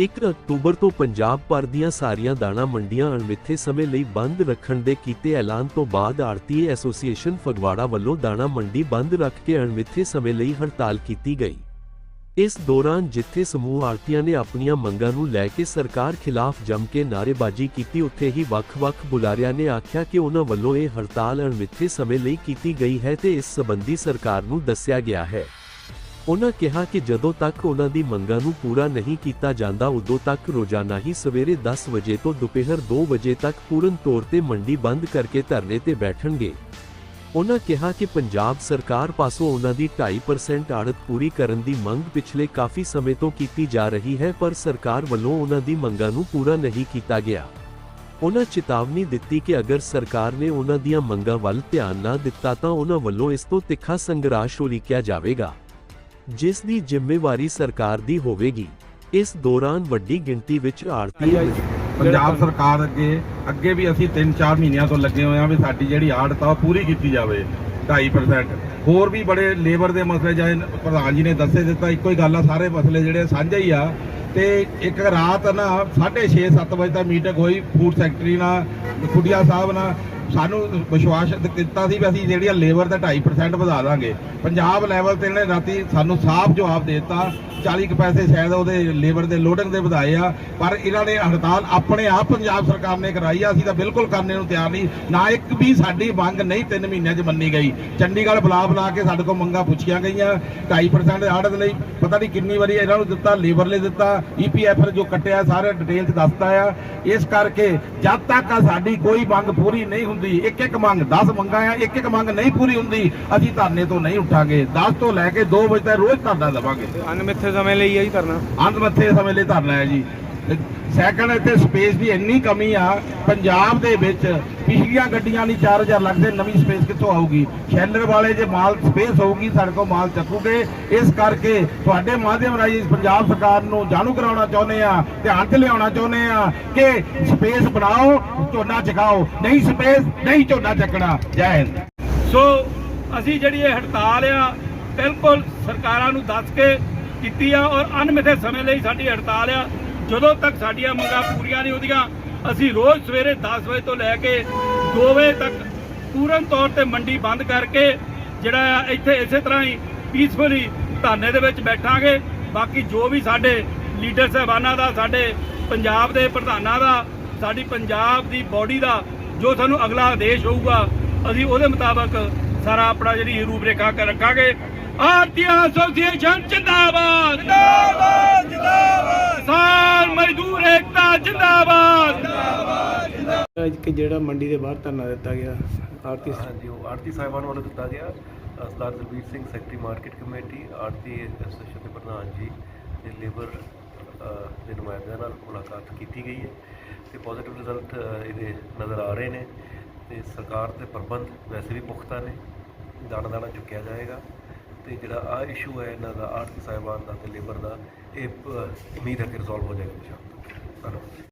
1 October ਤੋਂ ਪੰਜਾਬ ਭਰ ਦੀਆਂ ਸਾਰੀਆਂ ਦਾਣਾ ਮੰਡੀਆਂ ਅਣਮਿੱਥੇ ਸਮੇਂ ਲਈ ਬੰਦ ਰੱਖਣ ਦੇ ਕੀਤੇ ਐਲਾਨ ਤੋਂ ਬਾਅਦ ਆੜਤੀਏ ਐਸੋਸੀਏਸ਼ਨ ਫਗਵਾੜਾ ਵੱਲੋਂ ਦਾਣਾ ਮੰਡੀ ਬੰਦ ਰੱਖ ਕੇ ਅਣਮਿੱਥੇ ਸਮੇਂ ਲਈ ਹੜਤਾਲ ਕੀਤੀ ਗਈ। ਇਸ ਦੌਰਾਨ ਜਿੱਥੇ ਸਮੂਹ ਆੜਤੀਆਂ ਨੇ ਆਪਣੀਆਂ ਮੰਗਾਂ ਨੂੰ ਲੈ ਕੇ ਸਰਕਾਰ ਖਿਲਾਫ ਜੰਮ ਕੇ ਨਾਅਰੇਬਾਜ਼ੀ ਕੀਤੀ, ਉੱਥੇ ਹੀ ਵੱਖ-ਵੱਖ ਬੁਲਾਰਿਆਂ ਨੇ ਆਖਿਆ ਕਿ ਉਹਨਾਂ ਵੱਲੋਂ ਇਹ ਹੜਤਾਲ ਅਣਮਿੱਥੇ ਸਮੇਂ ਲਈ ਕੀਤੀ ਗਈ ਹੈ ਤੇ ਇਸ ਸਬੰਧੀ ਸਰਕਾਰ ਨੂੰ ਦੱਸਿਆ ਗਿਆ ਹੈ। ਉਹਨਾਂ ਕਿਹਾ ਕਿ ਜਦੋਂ ਤੱਕ ਉਹਨਾਂ ਦੀ ਮੰਗਾਂ ਨੂੰ ਪੂਰਾ ਨਹੀਂ ਕੀਤਾ ਜਾਂਦਾ, ਉਦੋਂ ਤੱਕ ਰੋਜ਼ਾਨਾ ਹੀ ਸਵੇਰੇ 10 ਵਜੇ ਤੋਂ ਦੁਪਹਿਰ 2 ਵਜੇ ਤੱਕ ਪੂਰਨ ਤੌਰ ਤੇ ਮੰਡੀ ਬੰਦ ਕਰਕੇ ਧਰਨੇ ਤੇ ਬੈਠਣਗੇ। ਉਹਨਾਂ ਕਿਹਾ ਕਿ ਪੰਜਾਬ ਸਰਕਾਰ ਪਾਸੋਂ ਉਹਨਾਂ ਦੀ 2.5% ਆੜਤ ਪੂਰੀ ਕਰਨ ਦੀ ਮੰਗ ਪਿਛਲੇ ਕਾਫੀ ਸਮੇਂ ਤੋਂ ਕੀਤੀ ਜਾ ਰਹੀ ਹੈ, ਪਰ ਸਰਕਾਰ ਵੱਲੋਂ ਉਹਨਾਂ ਦੀ ਮੰਗਾਂ ਨੂੰ ਪੂਰਾ ਨਹੀਂ ਕੀਤਾ ਗਿਆ। ਉਹਨਾਂ ਚੇਤਾਵਨੀ ਦਿੱਤੀ ਕਿ ਅਗਰ ਸਰਕਾਰ ਨੇ ਉਹਨਾਂ ਦੀਆਂ ਮੰਗਾਂ ਵੱਲ ਧਿਆਨ ਨਾ ਦਿੱਤਾ ਤਾਂ ਉਹਨਾਂ ਵੱਲੋਂ ਇਸ ਤੋਂ ਤਿੱਖਾ ਸੰਘਰਸ਼ ਉਲੀਕਿਆ ਜਾਵੇਗਾ। ਜਿਸ ਦੀ ਜ਼ਿੰਮੇਵਾਰੀ ਸਰਕਾਰ ਦੀ ਹੋਵੇਗੀ। ਇਸ ਦੌਰਾਨ ਵੱਡੀ ਗਿਣਤੀ ਵਿੱਚ ਆੜਤੀ ਪੰਜਾਬ ਸਰਕਾਰ ਅੱਗੇ ਅੱਗੇ ਵੀ ਅਸੀਂ 3-4 ਮਹੀਨਿਆਂ ਤੋਂ ਲੱਗੇ ਹੋਏ ਆ ਵੀ ਸਾਡੀ ਜਿਹੜੀ ਆੜਤ ਆ ਉਹ ਪੂਰੀ ਕੀਤੀ ਜਾਵੇ 2.5% ਹੋਰ ਵੀ ਬੜੇ ਲੇਬਰ ਦੇ ਮਸਲੇ ਜਾਇ ਪ੍ਰਧਾਨ ਜੀ ਨੇ ਦੱਸੇ ਦਿੱਤਾ ਇੱਕੋ ਹੀ ਗੱਲ ਆ ਸਾਰੇ ਮਸਲੇ ਜਿਹੜੇ ਸਾਂਝੇ ਹੀ ਆ। ਤੇ ਇੱਕ ਰਾਤ ਨਾ 6:30 7 ਵਜੇ ਤੱਕ ਮੀਟਿੰਗ ਹੋਈ ਫੂਡ ਸੈਕਟਰੀ ਨਾਲ ਖੁੱਡੀਆ ਸਾਹਿਬ ਨਾਲ ਸਾਨੂੰ ਵਿਸ਼ਵਾਸ ਦਿੱਤਾ ਸੀ ਵੀ ਅਸੀਂ ਜਿਹੜੀਆਂ ਲੇਬਰ ਦਾ 2.5% ਵਧਾ ਦਾਂਗੇ। ਪੰਜਾਬ ਲੈਵਲ ਤੇ ਇਹਨੇ ਰਾਤੀ ਸਾਨੂੰ ਸਾਫ਼ ਜਵਾਬ ਦੇ ਦਿੱਤਾ। 40 ਕੁ ਪੈਸੇ ਸ਼ਾਇਦ ਉਹਦੇ ਲੇਬਰ ਦੇ ਲੋਡਿੰਗ ਦੇ ਵਧਾਏ ਆ। ਪਰ ਇਹਨਾਂ ਨੇ ਹੜਤਾਲ ਆਪਣੇ ਆਪ ਪੰਜਾਬ ਸਰਕਾਰ ਨੇ ਕਰਾਈ ਆ। ਅਸੀਂ ਤਾਂ ਬਿਲਕੁਲ ਕਰਨੇ ਨੂੰ ਤਿਆਰ ਨਹੀਂ। ਨਾ ਇੱਕ ਵੀ ਸਾਡੀ ਮੰਗ ਨਹੀਂ 3 ਮਹੀਨਿਆਂ 'ਚ ਮੰਨੀ ਗਈ। ਚੰਡੀਗੜ੍ਹ ਬੁਲਾ ਬੁਲਾ ਕੇ ਸਾਡੇ ਕੋਲ ਮੰਗਾਂ ਪੁੱਛੀਆਂ ਗਈਆਂ। 2.5% ਆੜਤ ਲਈ ਪਤਾ ਨਹੀਂ ਕਿੰਨੀ ਵਾਰੀ ਇਹਨਾਂ ਨੂੰ ਦਿੱਤਾ ਲੇਬਰ ਲਈ ਦਿੱਤਾ। ਈਪੀਐਫ ਜੋ ਕੱਟਿਆ, ਸਾਰੇ ਡਿਟੇਲ 'ਚ ਦੱਸਤਾ ਆ। ਇਸ ਕਰਕੇ ਜਦ ਤੱਕ ਸਾਡੀ ਕੋਈ ਮੰਗ ਪੂਰੀ ਨਹੀਂ ਹੁੰਦੀ ਇੱਕ ਇੱਕ ਮੰਗ 10 ਮੰਗਾਂ ਆ ਇੱਕ ਇੱਕ ਮੰਗ ਨਹੀਂ ਪੂਰੀ ਹੁੰਦੀ ਅਸੀਂ ਧਰਨੇ ਤੋਂ ਨਹੀਂ ਉੱਠਾਂਗੇ। 10 ਤੋਂ ਲੈ ਕੇ 2 ਵਜੇ ਤੱਕ ਰੋਜ਼ ਧਰਨਾ ਦੇਵਾਂਗੇ। ਅਨਮਿੱਥੇ ਸਮੇਂ ਲਈ ਹੀ ਕਰਨਾ ਅੰਤ ਮੱਥੇ ਸਮੇਂ ਲਈ ਧਰਨਾ ਹੈ ਜੀ। ਸੈਕੰਡ ਇੱਥੇ ਸਪੇਸ ਦੀ ਇੰਨੀ ਕਮੀ ਆ, ਪੰਜਾਬ ਦੇ ਵਿੱਚ ਪਿਛਲੀਆਂ ਗੱਡੀਆਂ ਨਹੀਂ 4000 ਲੱਗਦੇ, ਨਵੀਂ ਸਪੇਸ ਕਿੱਥੋਂ ਆਊਗੀ? ਸ਼ੈਲਰ ਵਾਲੇ ਜੇ ਮਾਲ ਸਪੇਸ ਹੋਊਗੀ, ਸਾਡੇ ਕੋਲ ਮਾਲ ਚੱਕੂਗੇ। ਇਸ ਕਰਕੇ ਤੁਹਾਡੇ ਮਾਧਿਅਮ ਰਾਹੀਂ ਪੰਜਾਬ ਸਰਕਾਰ ਨੂੰ ਜਾਣੂ ਕਰਾਉਣਾ ਚਾਹੁੰਦੇ ਆ, ਧਿਆਨ ਤੇ ਲਿਆਉਣਾ ਚਾਹੁੰਦੇ ਆ ਕਿ ਸਪੇਸ ਬਣਾਓ, ਝੋਨਾ ਚਕਾਓ ਨਹੀਂ ਸਪੇਸ, ਨਹੀਂ ਝੋਨਾ ਚੱਕਣਾ। ਜੈ ਹਿੰਦ। ਸੋ ਅਸੀਂ ਜਿਹੜੀ ਇਹ ਹੜਤਾਲ ਆ, ਬਿਲਕੁਲ ਸਰਕਾਰਾਂ ਨੂੰ ਦੱਸ ਕੇ ਕੀਤੀ ਆ ਔਰ ਅਨਮਿੱਥੇ ਸਮੇਂ ਲਈ ਸਾਡੀ ਹੜਤਾਲ ਆ। ਜਦੋਂ ਤੱਕ ਸਾਡੀਆਂ ਮੰਗਾਂ ਪੂਰੀਆਂ ਨਹੀਂ ਹੁੰਦੀਆਂ, ਅਸੀਂ ਰੋਜ਼ ਸਵੇਰੇ 10 ਵਜੇ ਤੋਂ ਲੈ ਕੇ 2 ਵਜੇ ਤੱਕ ਪੂਰਨ ਤੌਰ ਤੇ ਮੰਡੀ ਬੰਦ ਕਰਕੇ ਜਿਹੜਾ ਇੱਥੇ ਇਸੇ ਤਰ੍ਹਾਂ ਹੀ ਪੀਸਫੁਲੀ ਧਰਨੇ ਦੇ ਵਿੱਚ ਬੈਠਾਂਗੇ। ਬਾਕੀ ਜੋ ਵੀ ਸਾਡੇ ਲੀਡਰ ਸਾਹਿਬਾਨਾਂ ਦਾ, ਸਾਡੇ ਪੰਜਾਬ ਦੇ ਪ੍ਰਧਾਨਾਂ ਦਾ, ਸਾਡੀ ਪੰਜਾਬ ਦੀ ਬਾਡੀ ਦਾ, ਜੋ ਸਾਨੂੰ ਅਗਲਾ ਆਦੇਸ਼ ਹੋਊਗਾ, ਅਸੀਂ ਉਹਦੇ ਮੁਤਾਬਕ ਸਾਰਾ ਆਪਣਾ ਜਿਹੜੀ ਰੂਪਰੇਖਾ ਕਰ ਰੱਖਾਂਗੇ। ਆਰਤੀ ਐਸੋਸੀਏਸ਼ਨ ਜਿੰਦਾਬਾਦ ਜਿੰਦਾਬਾਦ ਕਿਸਾਨ ਮਜ਼ਦੂਰ ਏਕਤਾ ਜਿੰਦਾਬਾਦ ਅੱਜ ਕਿ ਜਿਹੜਾ ਮੰਡੀ ਦੇ ਬਾਹਰ ਧਰਨਾ ਦਿੱਤਾ ਗਿਆ ਆਰਤੀ ਹਾਂਜੀ ਉਹ ਆਰਤੀ ਸਾਹਿਬਾਨ ਵੱਲੋਂ ਦਿੱਤਾ ਗਿਆ। ਅ, Sardar Dalbir Singh secretary market committee Aarti association ਦੇ ਪ੍ਰਧਾਨ ਜੀ ਤੇ ਲੇਬਰ ਦੇ ਨੁਮਾਇੰਦਿਆਂ ਨਾਲ ਮੁਲਾਕਾਤ ਕੀਤੀ ਗਈ ਹੈ ਤੇ ਪੋਜ਼ਿਟਿਵ ਰਿਜ਼ਲਟ ਇਹਦੇ ਨਜ਼ਰ ਆ ਰਹੇ ਨੇ ਤੇ ਸਰਕਾਰ ਦੇ ਪ੍ਰਬੰਧ ਵੈਸੇ ਵੀ ਪੁਖਤਾ ਨੇ ਦਾਣਾ ਦਾਣਾ ਚੁੱਕਿਆ ਜਾਏਗਾ ਤੇ ਜਿਹੜਾ ਆ ਇਸ਼ੂ ਹੈ ਇਹਨਾਂ ਦਾ ਆਰਤੀ ਸਾਹਿਬਾਨ ਦਾ ਤੇ ਲੇਬਰ ਦਾ ਇਹ ਅ, ਉਮੀਦ ਹੈ ਕਿ ਰਿਜ਼ੋਲਵ ਹੋ ਜਾਏਗਾ ਇਨਸ਼ਾਅੱਲਾ ਧੰਨਵਾਦ।